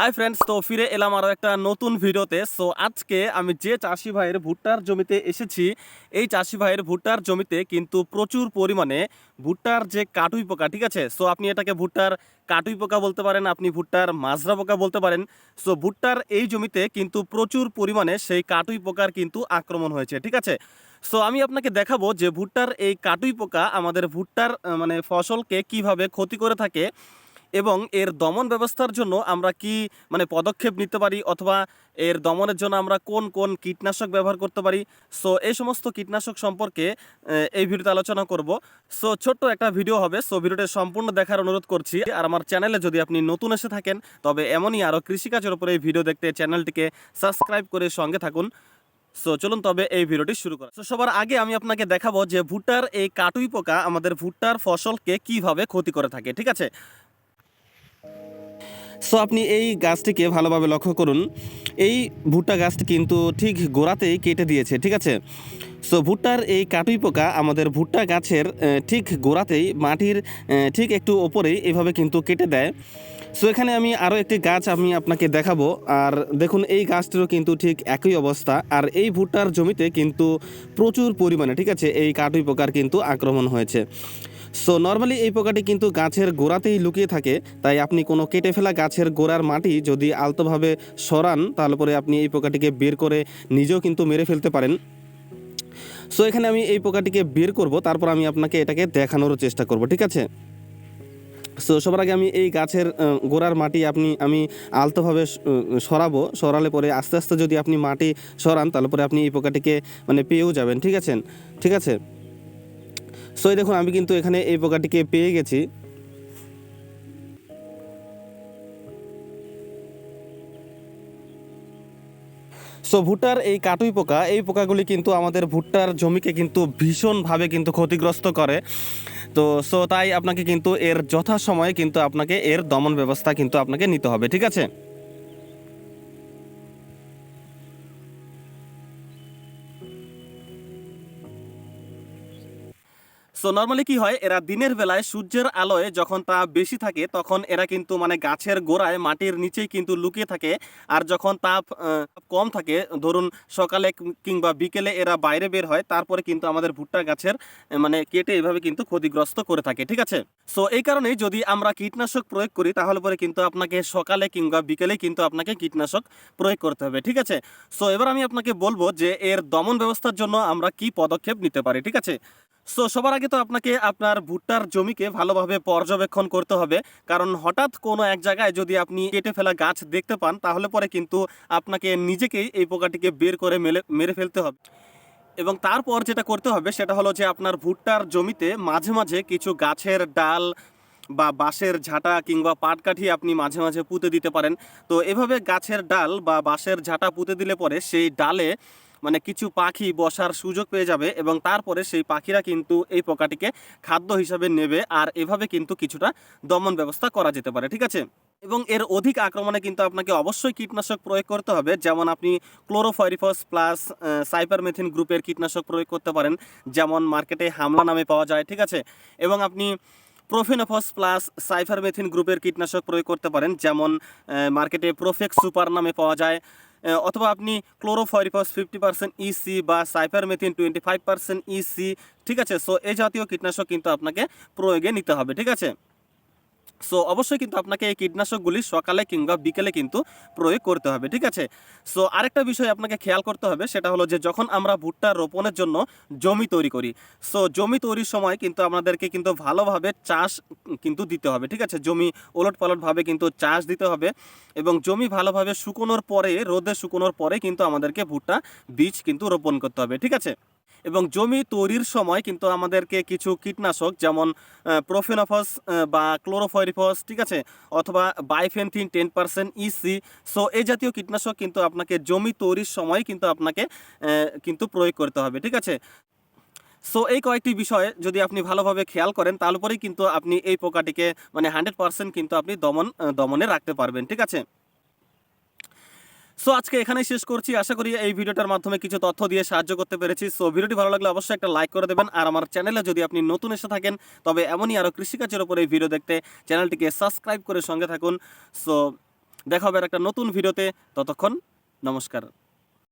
Hi friends তো ফিরে এলাম আরও একটা নতুন ভিডিওতে। সো আজকে আমি যে চাষি ভাইয়ের ভুট্টার জমিতে এসেছি, এই চাষি ভাইয়ের ভুট্টার জমিতে কিন্তু প্রচুর পরিমাণে ভুট্টার যে কাটুই পোকা, ঠিক আছে? সো আপনি এটাকে ভুট্টার কাটুই পোকা বলতে পারেন, আপনি ভুট্টার মাজরা পোকা বলতে পারেন। সো ভুট্টার এই জমিতে কিন্তু প্রচুর পরিমাণে সেই কাটুই পোকার কিন্তু আক্রমণ হয়েছে, ঠিক আছে? সো আমি আপনাকে দেখাবো যে ভুট্টার এই কাটুই পোকা আমাদের ভুট্টার মানে ফসলকে কীভাবে ক্ষতি করে থাকে। এবং এর দমন ব্যবস্থার জন্য আমরা কি মানে পদক্ষেপ নিতে পারি অথবা এর দমনের জন্য আমরা কোন কোন কীটনাশক ব্যবহার করতে পারি? সো এই সমস্ত কীটনাশক সম্পর্কে এই ভিডিওতে আলোচনা করব। সো ছোট্ট একটা ভিডিও হবে। সো ভিডিওটা সম্পূর্ণ দেখার অনুরোধ করছি। আর আমার চ্যানেলে যদি আপনি নতুন এসে থাকেন, তবে এমনই আরও কৃষিকাজের উপরে এই ভিডিও দেখতে চ্যানেলটিকে সাবস্ক্রাইব করে সঙ্গে থাকুন। সো চলুন তবে এই ভিডিওটি শুরু করা। সো সবার আগে আমি আপনাকে দেখাবো যে ভুট্টার এই কাটুই পোকা আমাদের ভুট্টার ফসলকে কীভাবে ক্ষতি করে থাকে, ঠিক আছে? সো আপনি এই গাছটিকে ভালোভাবে লক্ষ্য করুন। এই ভুট্টা গাছটি কিন্তু ঠিক গোড়াতেই কেটে দিয়েছে, ঠিক আছে? সো ভুট্টার এই কাটুই পোকা আমাদের ভুট্টা গাছের ঠিক গোড়াতেই মাটির ঠিক একটু ওপরেই এভাবে কিন্তু কেটে দেয়। সো এখানে আমি আরও একটি গাছ আমি আপনাকে দেখাবো। আর দেখুন, এই গাছটিরও কিন্তু ঠিক একই অবস্থা। আর এই ভুট্টার জমিতে কিন্তু প্রচুর পরিমাণে, ঠিক আছে, এই কাটুই পোকার কিন্তু আক্রমণ হয়েছে। সো নর্মালি এই পোকাটি কিন্তু গাছের গোড়াতেই লুকিয়ে থাকে, তাই আপনি কোনো কেটে ফেলা গাছের গোড়ার মাটি যদি আলতোভাবে সরান, তাহলে পরে আপনি এই পোকাটিকে বের করে নিজেও কিন্তু মেরে ফেলতে পারেন। সো এখানে আমি এই পোকাটিকে বের করব, তারপর আমি আপনাকে এটাকে দেখানোর চেষ্টা করব, ঠিক আছে? সো সবার আগে আমি এই গাছের গোড়ার মাটি আপনি, আমি আলতোভাবে সরাবো, সরালে পরে আস্তে আস্তে যদি আপনি মাটি সরান, তাহলে পরে আপনি এই পোকাটিকে মানে পেয়েও যাবেন, ঠিক আছে? ঠিক আছে? সো দেখুন, আমি কিন্তু এখানে এই পোকাটিকে পেয়ে গেছি। সো ভুট্টার এই কাটুই পোকা, এই পোকাগুলি কিন্তু আমাদের ভুট্টার জমিকে কিন্তু ভীষণভাবে কিন্তু ক্ষতিগ্রস্ত করে। তো সো তাই আপনাকে কিন্তু এর যথাসময়ে কিন্তু আপনাকে এর দমন ব্যবস্থা কিন্তু আপনাকে নিতে হবে, ঠিক আছে? সো নর্মালি কি হয়, এরা দিনের বেলায় সূর্যের আলোয় যখন তা বেশি থাকে, তখন এরা কিন্তু মানে গাছের গোড়ায় মাটির নিচেই কিন্তু লুকিয়ে থাকে। আর যখন তাপ কম থাকে, ধরুন সকালে কিংবা বিকেলে এরা বাইরে বের হয়, তারপরে কিন্তু আমাদের ভুট্টা গাছের মানে কেটে এভাবে কিন্তু ক্ষতিগ্রস্ত করে থাকে, ঠিক আছে? সো এই কারণেই যদি আমরা কীটনাশক প্রয়োগ করি, তাহলে পরে কিন্তু আপনাকে সকালে কিংবা বিকেলে কিন্তু আপনাকে কীটনাশক প্রয়োগ করতে হবে, ঠিক আছে? সো এবার আমি আপনাকে বলব যে এর দমন ব্যবস্থার জন্য আমরা কি পদক্ষেপ নিতে পারি, ঠিক আছে? সো সবার আগে তো আপনাকে আপনার ভুট্টার জমিকে ভালোভাবে পর্যবেক্ষণ করতে হবে। কারণ হঠাৎ কোনো এক জায়গায় যদি আপনি কেটে ফেলা গাছ দেখতে পান, তাহলে পরে কিন্তু আপনাকে নিজেকেই এই পোকাটিকে বের করে মেলে, মেরে ফেলতে হবে। এবং তারপর যেটা করতে হবে, সেটা হলো যে আপনার ভুট্টার জমিতে মাঝে মাঝে কিছু গাছের ডাল বা বাঁশের ঝাঁটা কিংবা পাটকাঠি আপনি মাঝে মাঝে পুঁতে দিতে পারেন। তো এভাবে গাছের ডাল বা বাঁশের ঝাঁটা পুঁতে দিলে পরে সেই ডালে মানে কিছু পাখি বসার সুযোগ পেয়ে যাবে এবং তারপরে সেই পাখিরা কিন্তু এই পোকাটিকে খাদ্য হিসাবে নেবে আর এভাবে কিন্তু কিছুটা দমন ব্যবস্থা করা যেতে পারে, ঠিক আছে? এবং এর অধিক আক্রমণে কিন্তু আপনাকে অবশ্যই কীটনাশক প্রয়োগ করতে হবে। যেমন আপনি ক্লোরোফাইরিফস প্লাস সাইপারমেথিন গ্রুপের কীটনাশক প্রয়োগ করতে পারেন। যেমন মার্কেটে হামলা নামে পাওয়া যায়, ঠিক আছে? এবং আপনি প্রোফেনোফস প্লাস সাইফারমেথিন গ্রুপের কীটনাশক প্রয়োগ করতে পারেন, যেমন মার্কেটে প্রোফেক্স সুপার নামে পাওয়া যায় অথবা আপনি ক্লোরোফরিফস ফিফটি পার্সেন্ট ইসি বা cypermethrin twenty five percent EC ঠিক আছে? সো এই জাতীয় কীটনাশক কিন্তু আপনাকে প্রয়োগে নিতে হবে, ঠিক আছে? সো অবশ্যই কিন্তু আপনাকে এই কীটনাশকগুলি সকালে কিংবা বিকেলে কিন্তু প্রয়োগ করতে হবে, ঠিক আছে? সো আরেকটা বিষয় আপনাকে খেয়াল করতে হবে, সেটা হলো যে যখন আমরা ভুট্টা রোপণের জন্য জমি তৈরি করি সো জমি তৈরির সময় কিন্তু আমাদেরকে কিন্তু ভালোভাবে চাষ কিন্তু দিতে হবে, ঠিক আছে? জমি ওলট পালটভাবে কিন্তু চাষ দিতে হবে এবং জমি ভালোভাবে শুকোনোর পরে, রোদে শুকোনোর পরে কিন্তু আমাদেরকে ভুট্টা বীজ কিন্তু রোপণ করতে হবে, ঠিক আছে? এবং জমি তৈরির সময় কিন্তু আমাদেরকে কিছু কীটনাশক যেমন প্রোফেনোফস বা ক্লোরোফাইরিফস ঠিক আছে? অথবা bifenthrin ten percent EC so এই জাতীয় কীটনাশক কিন্তু আপনাকে জমি তৈরির সময় কিন্তু আপনাকে কিন্তু প্রয়োগ করতে হবে, ঠিক আছে? সো এই কয়েকটি বিষয়ে যদি আপনি ভালোভাবে খেয়াল করেন তাহলে পরেই কিন্তু আপনি এই পোকাটিকে মানে হান্ড্রেড পার্সেন্ট কিন্তু আপনি দমন দমনে রাখতে পারবেন, ঠিক আছে? সো আজকে এখানেই শেষ করছি। আশা করি এই ভিডিওটার মাধ্যমে কিছু তথ্য দিয়ে সাহায্য করতে পেরেছি। সো ভিডিওটি ভালো লাগলে অবশ্যই একটা লাইক করে দেবেন। আর আমার চ্যানেলে যদি আপনি নতুন এসে থাকেন, তবে এমনই আরও কৃষিকাজের ওপর এই ভিডিও দেখতে চ্যানেলটিকে সাবস্ক্রাইব করে সঙ্গে থাকুন। সো দেখা হবে একটা নতুন ভিডিওতে। ততক্ষণ নমস্কার।